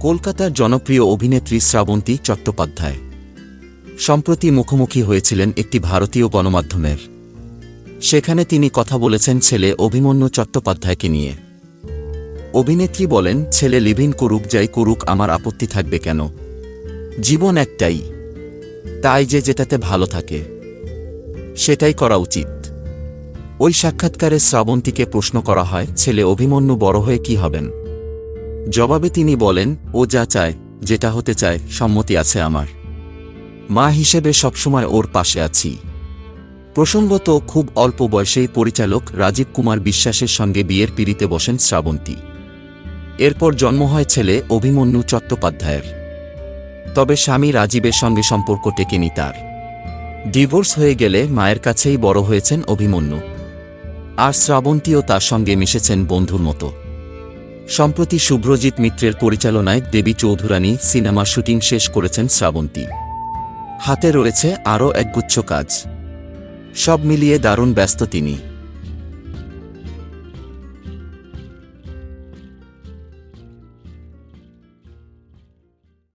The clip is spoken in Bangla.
কলকাতার জনপ্রিয় অভিনেত্রী শ্রাবন্তী চট্টোপাধ্যায়। সম্প্রতি মুখোমুখি হয়েছিলেন একটি ভারতীয় গণমাধ্যমের। সেখানে তিনি কথা বলেছেন ছেলে অভিমন্যু চট্টোপাধ্যায়কে নিয়ে। অভিনেত্রী বলেন, ছেলে লিভিন করুক, যাই করুক, আমার আপত্তি থাকবে কেন? জীবন একটাই। তাই যে যেটাতে ভালো থাকে, সেটাই করা উচিত। ওই সাক্ষাৎকারে শ্রাবন্তীকে প্রশ্ন করা হয়, ছেলে অভিমন্যু বড় হয়ে কি হবেন? জবাবে তিনি বলেন, ও যা চায়, যেটা হতে চায়, সম্মতি আছে আমার। মা হিসেবে সবসময় ওর পাশে আছি। প্রসঙ্গত, খুব অল্প বয়সেই পরিচালক রাজীব কুমার বিশ্বাসের সঙ্গে বিয়ের পিড়িতে বসেন শ্রাবন্তী। এরপর জন্ম হয় ছেলে অভিমন্যু চট্টোপাধ্যায়ের। তবে স্বামী রাজীবের সঙ্গে সম্পর্ক টেকেনি তার। ডিভোর্স হয়ে গেলে মায়ের কাছেই বড় হয়েছেন অভিমন্যু। আর শ্রাবন্তীও তার সঙ্গে মিশেছেন বন্ধুর মতো। সম্প্রতি শুভ্রজিৎ মিত্রের পরিচালনায় দেবী চৌধুরানী সিনেমার শুটিং শেষ করেছেন শ্রাবন্তী। হাতে রয়েছে আরও একগুচ্ছ কাজ। সব মিলিয়ে দারুণ ব্যস্ত তিনি।